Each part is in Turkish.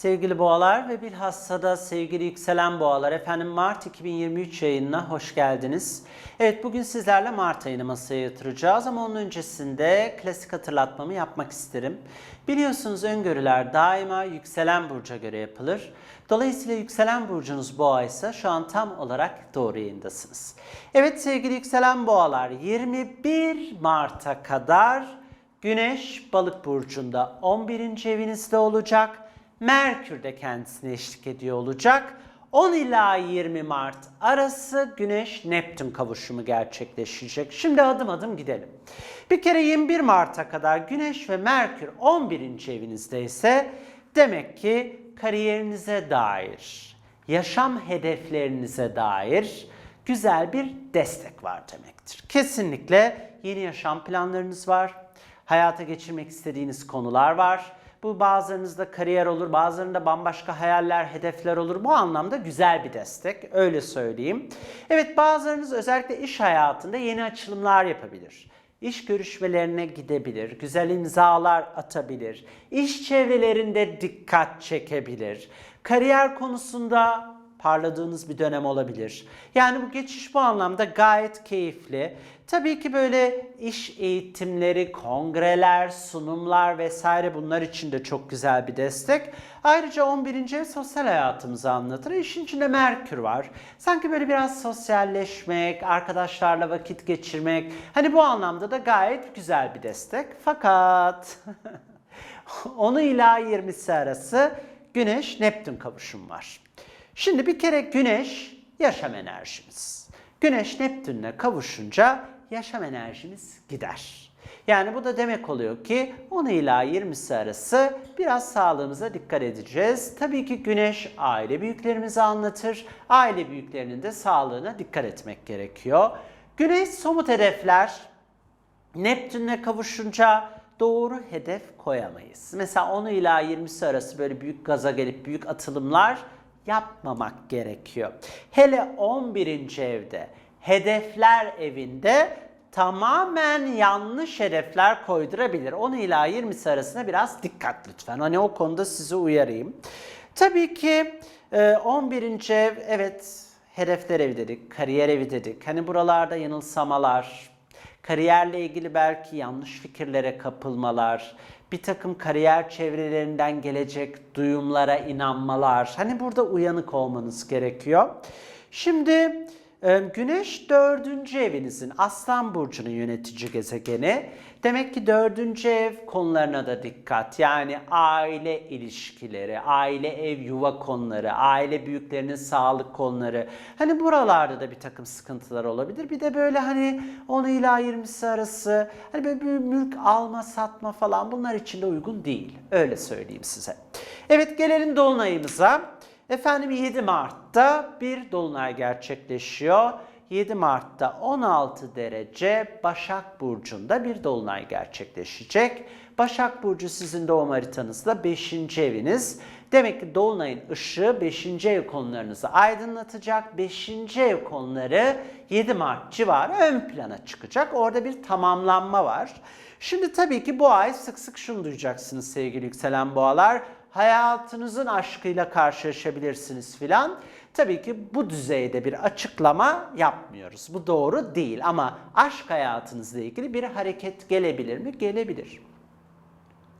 Sevgili boğalar ve bilhassa da sevgili yükselen boğalar efendim Mart 2023 yayınına hoş geldiniz. Evet bugün sizlerle Mart ayını masaya yatıracağız ama onun öncesinde klasik hatırlatmamı yapmak isterim. Biliyorsunuz öngörüler daima yükselen burca göre yapılır. Dolayısıyla yükselen burcunuz boğa ise şu an tam olarak doğru yayındasınız. Evet sevgili yükselen boğalar 21 Mart'a kadar Güneş balık burcunda 11. evinizde olacak. Merkür de kendisine eşlik ediyor olacak. 10 ila 20 Mart arası Güneş Neptün kavuşumu gerçekleşecek. Şimdi adım adım gidelim. Bir kere 21 Mart'a kadar Güneş ve Merkür 11. evinizde ise demek ki kariyerinize dair, yaşam hedeflerinize dair güzel bir destek var demektir. Kesinlikle yeni yaşam planlarınız var. Hayata geçirmek istediğiniz konular var. Bu bazılarınızda kariyer olur, bazılarında bambaşka hayaller, hedefler olur. Bu anlamda güzel bir destek, öyle söyleyeyim. Evet bazılarınız özellikle iş hayatında yeni açılımlar yapabilir. İş görüşmelerine gidebilir, güzel imzalar atabilir, iş çevrelerinde dikkat çekebilir. Kariyer konusunda parladığınız bir dönem olabilir. Yani bu geçiş bu anlamda gayet keyifli. Tabii ki böyle iş eğitimleri, kongreler, sunumlar vesaire bunlar için de çok güzel bir destek. Ayrıca 11. ev sosyal hayatımızı anlatır. İşin içinde Merkür var. Sanki böyle biraz sosyalleşmek, arkadaşlarla vakit geçirmek. Hani bu anlamda da gayet güzel bir destek. Fakat 10 ila 20'si arası Güneş Neptün kavuşum var. Şimdi bir kere Güneş yaşam enerjimiz. Güneş Neptün'le kavuşunca yaşam enerjimiz gider. Yani bu da demek oluyor ki 10 ila 20'si arası biraz sağlığımıza dikkat edeceğiz. Tabii ki Güneş aile büyüklerimizi anlatır. Aile büyüklerinin de sağlığına dikkat etmek gerekiyor. Güneş somut hedefler, Neptün'le kavuşunca doğru hedef koyamayız. Mesela 10 ila 20'si arası böyle büyük gaza gelip büyük atılımlar yapmamak gerekiyor. Hele 11. evde, hedefler evinde tamamen yanlış hedefler koydurabilir. 10 ila 20'si arasında biraz dikkat lütfen. Hani o konuda sizi uyarayım. Tabii ki e, 11. ev evet hedefler evi dedik, kariyer evi dedik. Hani buralarda yanılsamalar, kariyerle ilgili belki yanlış fikirlere kapılmalar, bir takım kariyer çevrelerinden gelecek duyumlara inanmalar. Hani burada uyanık olmanız gerekiyor. Şimdi Güneş dördüncü evinizin Aslan Burcu'nun yönetici gezegeni. Demek ki dördüncü ev konularına da dikkat. Yani aile ilişkileri, aile ev yuva konuları, aile büyüklerinin sağlık konuları. Hani buralarda da bir takım sıkıntılar olabilir. Bir de böyle hani 10 ila 20'si arası hani böyle bir mülk alma satma falan bunlar için de uygun değil. Öyle söyleyeyim size. Evet gelelim dolunayımıza. Efendim 7 Mart'ta bir dolunay gerçekleşiyor. 7 Mart'ta 16 derece Başak Burcu'nda bir dolunay gerçekleşecek. Başak Burcu sizin doğum haritanızda 5. eviniz. Demek ki dolunayın ışığı 5. ev konularınızı aydınlatacak. 5. ev konuları 7 Mart civarı ön plana çıkacak. Orada bir tamamlanma var. Şimdi tabii ki bu ay sık sık şunu duyacaksınız sevgili yükselen boğalar hayatınızın aşkıyla karşılaşabilirsiniz filan. Tabii ki bu düzeyde bir açıklama yapmıyoruz. Bu doğru değil ama aşk hayatınızla ilgili bir hareket gelebilir mi? Gelebilir.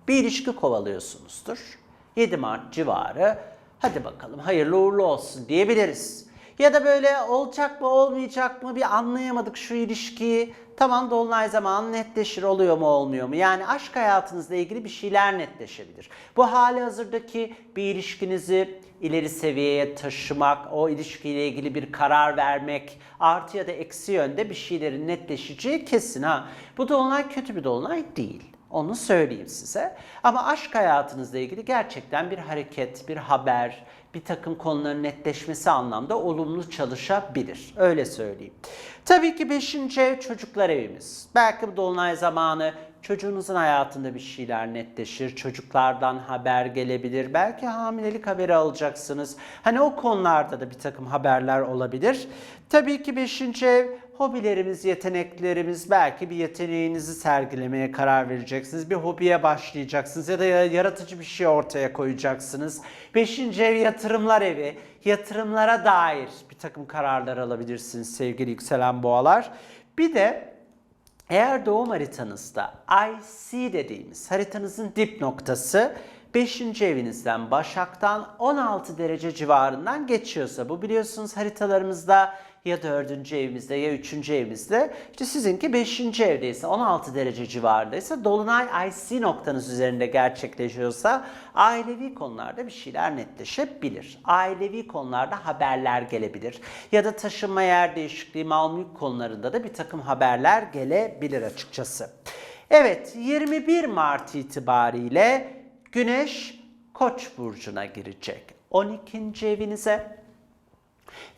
Bir ilişki kovalıyorsunuzdur. 7 Mart civarı hadi bakalım hayırlı uğurlu olsun diyebiliriz. Ya da böyle olacak mı olmayacak mı bir anlayamadık şu ilişkiyi. Tamam dolunay zamanı netleşir oluyor mu olmuyor mu? Yani aşk hayatınızla ilgili bir şeyler netleşebilir. Bu hali hazırdaki bir ilişkinizi ileri seviyeye taşımak, o ilişkiyle ilgili bir karar vermek, artı ya da eksi yönde bir şeylerin netleşeceği kesin ha. Bu dolunay kötü bir dolunay değil. Onu söyleyeyim size. Ama aşk hayatınızla ilgili gerçekten bir hareket, bir haber, bir takım konuların netleşmesi anlamda olumlu çalışabilir. Öyle söyleyeyim. Tabii ki 5. ev çocuklar evimiz. Belki bu dolunay zamanı çocuğunuzun hayatında bir şeyler netleşir. Çocuklardan haber gelebilir. Belki hamilelik haberi alacaksınız. Hani o konularda da bir takım haberler olabilir. Tabii ki 5. ev hobilerimiz, yeteneklerimiz, belki bir yeteneğinizi sergilemeye karar vereceksiniz. Bir hobiye başlayacaksınız ya da yaratıcı bir şey ortaya koyacaksınız. Beşinci ev yatırımlar evi. Yatırımlara dair bir takım kararlar alabilirsiniz sevgili yükselen boğalar. Bir de eğer doğum haritanızda IC dediğimiz haritanızın dip noktası 5. evinizden Başak'tan 16 derece civarından geçiyorsa bu biliyorsunuz haritalarımızda ya 4. evimizde ya 3. evimizde işte sizinki 5. evdeyse 16 derece civarındaysa Dolunay IC noktanız üzerinde gerçekleşiyorsa ailevi konularda bir şeyler netleşebilir. Ailevi konularda haberler gelebilir. Ya da taşınma yer değişikliği, mal mülk konularında da bir takım haberler gelebilir açıkçası. Evet 21 Mart itibariyle Güneş Koç burcuna girecek. 12. evinize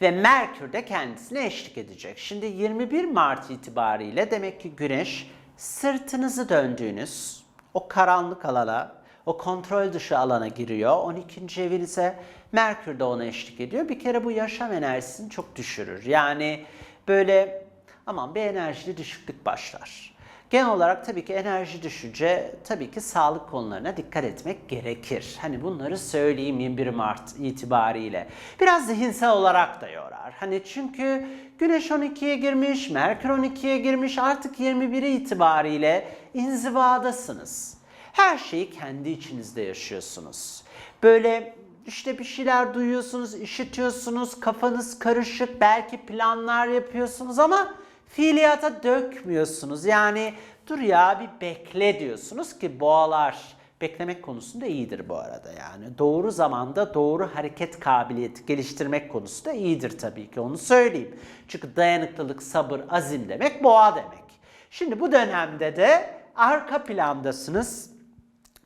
ve Merkür de kendisine eşlik edecek. Şimdi 21 Mart itibariyle demek ki Güneş sırtınızı döndüğünüz o karanlık alana, o kontrol dışı alana giriyor. 12. evinize Merkür de ona eşlik ediyor. Bir kere bu yaşam enerjisini çok düşürür. Yani böyle aman bir enerjili düşüklük başlar. Genel olarak tabii ki enerji düşünce, tabii ki sağlık konularına dikkat etmek gerekir. Hani bunları söyleyeyim 21 Mart itibariyle. Biraz zihinsel olarak da yorar. Hani çünkü Güneş 12'ye girmiş, Merkür 12'ye girmiş artık 21'i itibariyle inzivadasınız. Her şeyi kendi içinizde yaşıyorsunuz. Böyle işte bir şeyler duyuyorsunuz, işitiyorsunuz, kafanız karışık, belki planlar yapıyorsunuz ama fiiliyata dökmüyorsunuz. Yani dur ya bir bekle diyorsunuz ki boğalar beklemek konusunda iyidir bu arada yani. Doğru zamanda doğru hareket kabiliyeti geliştirmek konusunda iyidir tabii ki onu söyleyeyim. Çünkü dayanıklılık, sabır, azim demek boğa demek. Şimdi bu dönemde de arka plandasınız.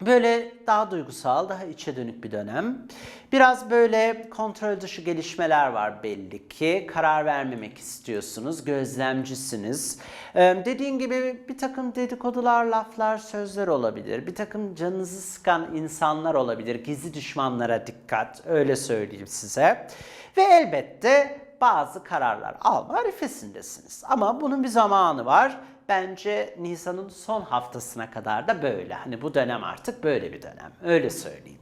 Böyle daha duygusal, daha içe dönük bir dönem. Biraz böyle kontrol dışı gelişmeler var belli ki. Karar vermemek istiyorsunuz, gözlemcisiniz. Ee, dediğim gibi bir takım dedikodular, laflar, sözler olabilir. Bir takım canınızı sıkan insanlar olabilir. Gizli düşmanlara dikkat, öyle söyleyeyim size. Ve elbette bazı kararlar alma arifesindesiniz. Ama bunun bir zamanı var bence Nisan'ın son haftasına kadar da böyle. Hani bu dönem artık böyle bir dönem. Öyle söyleyeyim.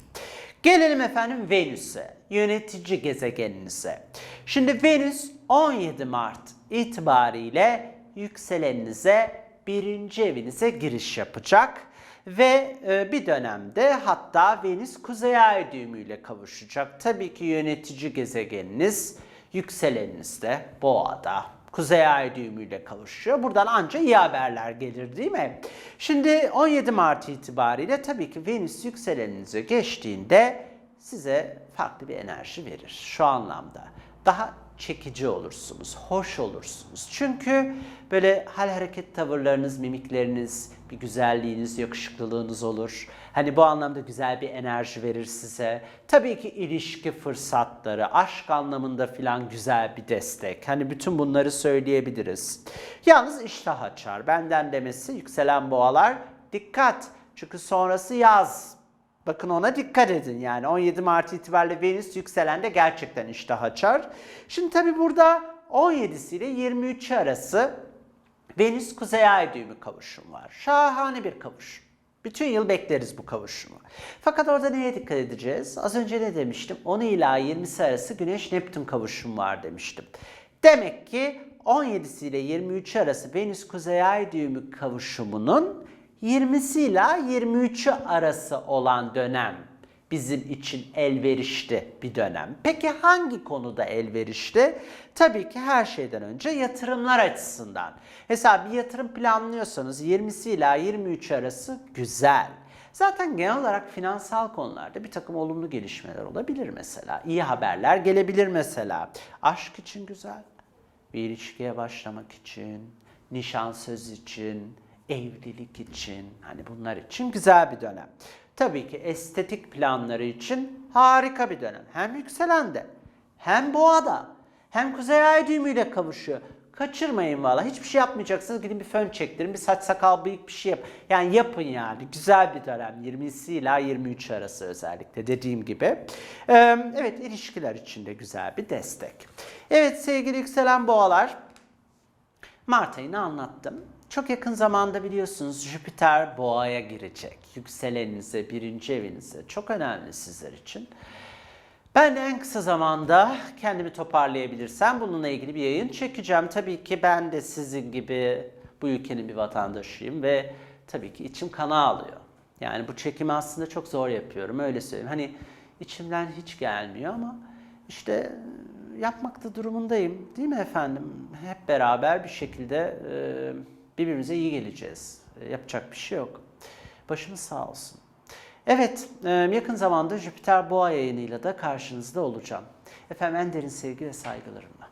Gelelim efendim Venüs'e, yönetici gezegeninize. Şimdi Venüs 17 Mart itibariyle yükseleninize birinci evinize giriş yapacak. Ve e, bir dönemde hatta Venüs kuzey ay düğümüyle kavuşacak. Tabii ki yönetici gezegeniniz yükseleninizde boğada Kuzey Ay düğümüyle kavuşuyor. Buradan anca iyi haberler gelir değil mi? Şimdi 17 Mart itibariyle tabii ki Venüs yükseleninize geçtiğinde size farklı bir enerji verir şu anlamda. Daha çekici olursunuz, hoş olursunuz. Çünkü böyle hal hareket tavırlarınız, mimikleriniz, bir güzelliğiniz, yakışıklılığınız olur. Hani bu anlamda güzel bir enerji verir size. Tabii ki ilişki fırsatları, aşk anlamında filan güzel bir destek. Hani bütün bunları söyleyebiliriz. Yalnız iştah açar. Benden demesi yükselen boğalar dikkat. Çünkü sonrası yaz. Bakın ona dikkat edin yani 17 Mart itibariyle Venüs yükselende gerçekten iştah açar. Şimdi tabi burada 17'si ile 23 arası Venüs Kuzey Ay düğümü kavuşum var. Şahane bir kavuşum. Bütün yıl bekleriz bu kavuşumu. Fakat orada neye dikkat edeceğiz? Az önce ne demiştim? 10 ila 20'si arası Güneş Neptün kavuşum var demiştim. Demek ki 17'si ile 23 arası Venüs Kuzey Ay düğümü kavuşumunun 20'si ile 23'ü arası olan dönem bizim için elverişli bir dönem. Peki hangi konuda elverişli? Tabii ki her şeyden önce yatırımlar açısından. Mesela bir yatırım planlıyorsanız 20'si ila 23 arası güzel. Zaten genel olarak finansal konularda bir takım olumlu gelişmeler olabilir mesela. İyi haberler gelebilir mesela. Aşk için güzel, bir ilişkiye başlamak için, nişan söz için, evlilik için, hani bunlar için güzel bir dönem. Tabii ki estetik planları için harika bir dönem. Hem yükselende, hem boğada, hem kuzey ay düğümüyle kavuşuyor. Kaçırmayın valla. Hiçbir şey yapmayacaksınız. Gidin bir fön çektirin. Bir saç sakal bıyık bir şey yap. Yani yapın yani. Güzel bir dönem. 20'si ila 23 arası özellikle dediğim gibi. Ee, evet ilişkiler için de güzel bir destek. Evet sevgili yükselen boğalar. Mart ayını anlattım. Çok yakın zamanda biliyorsunuz Jüpiter boğaya girecek. Yükseleninize, birinci evinize. Çok önemli sizler için. Ben en kısa zamanda kendimi toparlayabilirsem bununla ilgili bir yayın çekeceğim. Tabii ki ben de sizin gibi bu ülkenin bir vatandaşıyım ve tabii ki içim kana alıyor. Yani bu çekimi aslında çok zor yapıyorum öyle söyleyeyim. Hani içimden hiç gelmiyor ama işte yapmakta durumundayım değil mi efendim? Hep beraber bir şekilde e, birbirimize iyi geleceğiz. E, Yapacak bir şey yok. Başımız sağ olsun. Evet, e, yakın zamanda Jüpiter Boğa yayınıyla da karşınızda olacağım. Efendim en derin sevgi ve saygılarımla.